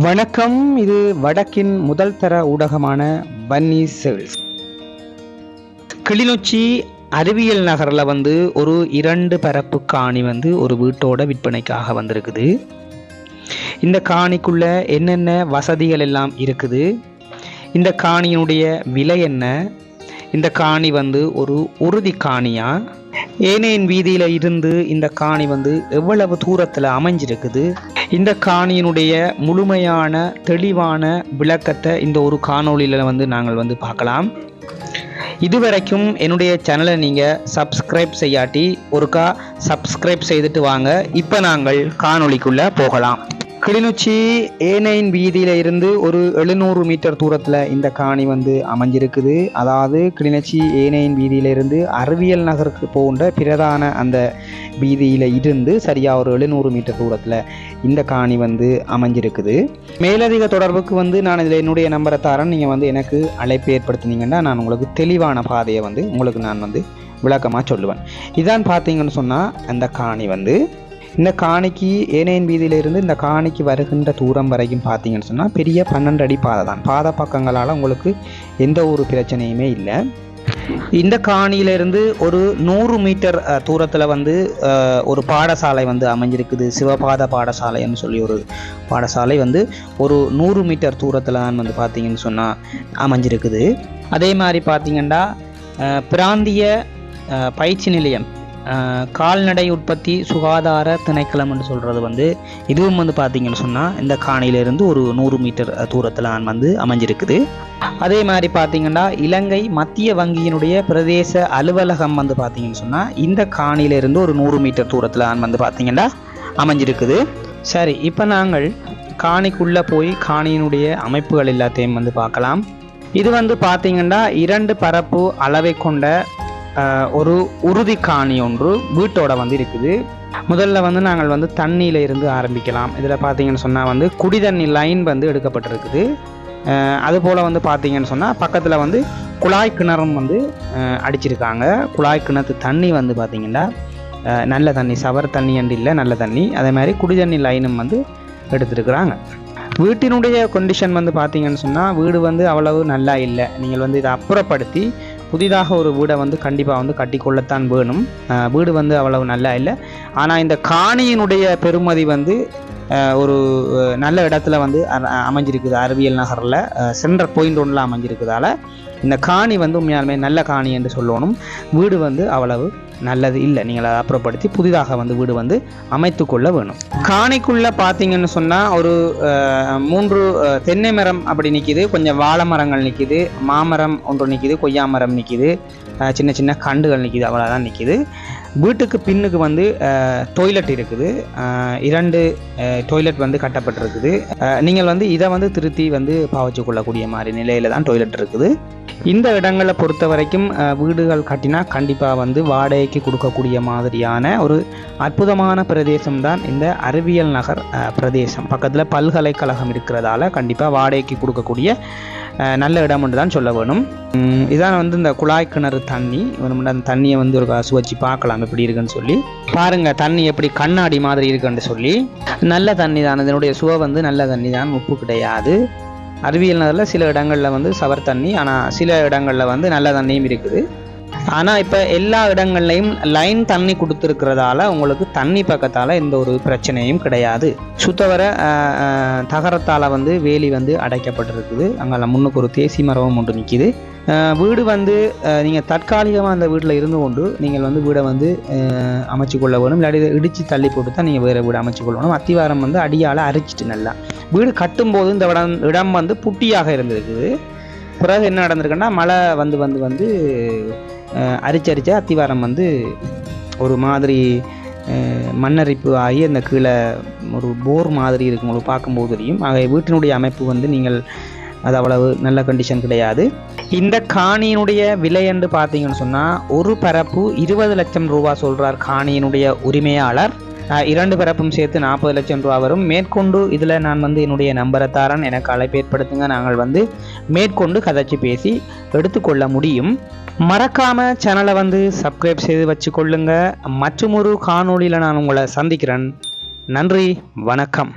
வணக்கம். இது வடக்கின் முதல் தர ஊடகமான பன்னி சேல்ஸ். கிளிநொச்சி அறிவியல் நகரில் வந்து ஒரு இரண்டு பரப்பு காணி வந்து ஒரு வீட்டோட விற்பனைக்காக வந்திருக்குது. இந்த காணிக்குள்ள என்னென்ன வசதிகள் எல்லாம் இருக்குது? இந்த காணியினுடைய விலை என்ன? இந்த காணி வந்து ஒரு உறுதி காணியாக ஏனையின் வீதியில் இருந்து இந்த காணி வந்து எவ்வளவு தூரத்தில் அமைஞ்சிருக்குது? இந்த காணியினுடைய முழுமையான தெளிவான விளக்கத்தை இந்த ஒரு காணொளியில் வந்து நாங்கள் வந்து பார்க்கலாம். இதுவரைக்கும் என்னுடைய சேனலை நீங்கள் சப்ஸ்கிரைப் செய்யாட்டி ஒருக்கா சப்ஸ்கிரைப் செய்துட்டு வாங்க. இப்போ நாங்கள் காணொளிக்குள்ளே போகலாம். கிளிநொச்சி ஏனைன் வீதியில இருந்து ஒரு எழுநூறு மீட்டர் தூரத்தில் இந்த காணி வந்து அமைஞ்சிருக்குது. அதாவது கிளிநொச்சி ஏனையின் வீதியிலிருந்து அறிவியல் நகருக்கு போன்ற பிரதான அந்த வீதியில் இருந்து சரியாக ஒரு எழுநூறு மீட்டர் தூரத்தில் இந்த காணி வந்து அமைஞ்சிருக்குது. மேலதிக தொடர்புக்கு வந்து நான் இதில் என்னுடைய நம்பரை தரேன். நீங்கள் வந்து எனக்கு அழைப்பு ஏற்படுத்தினீங்கன்னா நான் உங்களுக்கு தெளிவான பாதையை வந்து உங்களுக்கு நான் வந்து விளக்கமாக சொல்லுவேன். இதான் பார்த்தீங்கன்னு சொன்னால் அந்த காணி வந்து இந்த காணிக்கு ஏனையின் வீதியிலிருந்து இந்த காணிக்கு வருகின்ற தூரம் வரைக்கும் பார்த்தீங்கன்னு சொன்னால் பெரிய பன்னெண்டு அடி பாதை தான். பாதை பக்கங்களால் உங்களுக்கு எந்த ஒரு பிரச்சனையுமே இல்லை. இந்த காணியிலிருந்து ஒரு நூறு மீட்டர் தூரத்தில் வந்து ஒரு பாடசாலை வந்து அமைஞ்சிருக்குது. சிவபாத பாடசாலைன்னு சொல்லி ஒரு பாடசாலை வந்து ஒரு நூறு மீட்டர் தூரத்தில் தான் வந்து பார்த்தீங்கன்னு சொன்னால் அமைஞ்சிருக்குது. அதே மாதிரி பார்த்தீங்கன்னா பிராந்திய பயிற்சி நிலையம் கால்நடை உற்பத்தி சுகாதார திணைக்களம்னு சொல்கிறது வந்து இதுவும் வந்து பார்த்தீங்கன்னு சொன்னால் இந்த காணியிலிருந்து ஒரு நூறு மீட்டர் தூரத்தில் வந்து அமைஞ்சிருக்குது. அதே மாதிரி பார்த்தீங்கன்னா இலங்கை மத்திய வங்கியினுடைய பிரதேச அலுவலகம் வந்து பார்த்தீங்கன்னு சொன்னால் இந்த காணியிலிருந்து ஒரு நூறு மீட்டர் தூரத்தில் வந்து பார்த்தீங்கன்னா அமைஞ்சிருக்குது. சரி இப்போ நாங்கள் காணிக்குள்ளே போய் காணியினுடைய அமைப்புகள் எல்லாத்தையும் வந்து பார்க்கலாம். இது வந்து பார்த்தீங்கன்னா இரண்டு பரப்பு அளவை கொண்ட ஒரு உறுதி காணி ஒன்று வீட்டோட வந்து இருக்குது. முதல்ல வந்து நாங்கள் வந்து தண்ணியில் இருந்து ஆரம்பிக்கலாம். இதில் பார்த்தீங்கன்னு சொன்னால் வந்து குடி தண்ணி லைன் வந்து எடுக்கப்பட்டிருக்குது. அதுபோல் வந்து பார்த்தீங்கன்னு சொன்னால் பக்கத்தில் வந்து குழாய் கிணறும் வந்து அடிச்சிருக்காங்க. குழாய் கிணத்து தண்ணி வந்து பார்த்தீங்கன்னா நல்ல தண்ணி சவர் தண்ணி என்று இல்லை நல்ல தண்ணி. அதே மாதிரி குடி தண்ணி லைனும் வந்து எடுத்துருக்குறாங்க. வீட்டினுடைய கொண்டிஷன் வந்து பார்த்தீங்கன்னு சொன்னால் வீடு வந்து அவ்வளவு நல்லா இல்லை. நீங்கள் வந்து இதை அப்புறப்படுத்தி புதிதாக ஒரு வீடை வந்து கண்டிப்பாக வந்து கட்டிக்கொள்ளத்தான் வேணும். வீடு வந்து அவ்வளவு நல்லா இல்லை. ஆனால் இந்த காணியினுடைய பெருமதி வந்து ஒரு நல்ல இடத்துல வந்து அமைஞ்சிருக்குது. அறிவியல் நகரில் சென்டர் பாயிண்ட் ஒன்றில் அமைஞ்சிருக்குதால இந்த காணி வந்து உண்மையாலுமே நல்ல காணி என்று சொல்லணும். வீடு வந்து அவ்வளவு நல்லது இல்லை. நீங்கள் அதை அப்புறப்படுத்தி புதிதாக வந்து வீடு வந்து அமைத்து கொள்ள வேணும். காணிக்குள்ளே பார்த்தீங்கன்னு சொன்னால் ஒரு மூன்று தென்னை மரம் அப்படி நிற்கிது கொஞ்சம் வாழை மரங்கள் நிற்கிது மாமரம் ஒன்று நிற்கிது கொய்யா மரம் நிற்கிது சின்ன சின்ன கண்டுகள் நிற்கிது அவ்வளோதான் நிற்கிது வீட்டுக்கு பின்னுக்கு வந்து டொய்லெட் இருக்குது. இரண்டு டொய்லெட் வந்து கட்டப்பட்டிருக்குது. நீங்கள் வந்து இதை வந்து திருத்தி வந்து பாவச்சு கொள்ளக்கூடிய மாதிரி நிலையில் தான் டொய்லெட் இருக்குது. இந்த இடங்களை பொறுத்த வரைக்கும் வீடுகள் கட்டினா கண்டிப்பாக வந்து வாடகைக்கு கொடுக்கக்கூடிய மாதிரியான ஒரு அற்புதமான பிரதேசம் தான் இந்த அறிவியல் நகர் பிரதேசம். பக்கத்தில் பல்கலைக்கழகம் இருக்கிறதால கண்டிப்பாக வாடகைக்கு கொடுக்கக்கூடிய நல்ல இடம் என்று தான் சொல்ல வேணும். இதான் வந்து இந்த குழாய் கிணறு தண்ணி. அந்த தண்ணியை வந்து ஒரு காசு பார்க்கலாம் எப்படி இருக்குன்னு சொல்லி. பாருங்கள் தண்ணி எப்படி கண்ணாடி மாதிரி இருக்குன்னு சொல்லி. நல்ல தண்ணி தான் இதனுடைய சுவை வந்து நல்ல தண்ணி தான் உப்பு கிடையாது. அறிவியல் நகரில் சில இடங்களில் வந்து சவர் தண்ணி ஆனால் சில இடங்களில் வந்து நல்ல தண்ணியும் இருக்குது. ஆனால் இப்போ எல்லா இடங்கள்லையும் லைன் தண்ணி கொடுத்துருக்கிறதால உங்களுக்கு தண்ணி பக்கத்தால் எந்த ஒரு பிரச்சனையும் கிடையாது. சுத்தவர தகரத்தால் வந்து வேலி வந்து அடைக்கப்பட்டிருக்குது. அங்கே முன்னுக்கு ஒரு தேசி மரமும் ஒன்று நிற்கிது வீடு வந்து நீங்கள் தற்காலிகமாக அந்த வீட்டில் இருந்து கொண்டு நீங்கள் வந்து வீடை வந்து அமைச்சு கொள்ள வேணும். இல்லாட்டி இடித்து தள்ளி போட்டு தான் நீங்கள் வேறு வீடு அமைச்சு கொள்ளணும் அத்திவாரம் வந்து அடியால் அரிச்சிட்டு நல்லா. வீடு கட்டும்போது இந்த இடம் இடம் வந்து புட்டியாக இருந்திருக்குது. பிறகு என்ன நடந்திருக்குன்னா மழை வந்து வந்து வந்து அரிச்சரிச்ச அரிச்சு அரிச்சு அத்திவாரம் வந்து ஒரு மாதிரி மண்ணரிப்பு ஆகி அந்த கீழே ஒரு போர் மாதிரி இருக்கும் உங்களுக்கு பார்க்கும்போது தெரியும். ஆக வீட்டினுடைய அமைப்பு வந்து நீங்கள் அது அவ்வளவு நல்ல கண்டிஷன் கிடையாது. இந்த காணியினுடைய விலை என்று பார்த்தீங்கன்னு சொன்னால் ஒரு பரப்பு இருபது லட்சம் ரூபா சொல்கிறார் காணியினுடைய உரிமையாளர். இரண்டு பரப்பும் சேர்த்து நாற்பது லட்சம் ரூபா வரும். மேற்கொண்டு இதில் நான் வந்து என்னுடைய நம்பரை தாரன் எனக்கு அழைப்பு ஏற்படுத்துங்க. நாங்கள் வந்து மேற்கொண்டு கதைச்சு பேசி எடுத்துக்கொள்ள முடியும். மறக்காம சேனலை வந்து சப்ஸ்கிரைப் செய்து வச்சுக்கொள்ளுங்க. மற்றும் ஒரு காணொளியில் நான் உங்களை சந்திக்கிறேன். நன்றி வணக்கம்.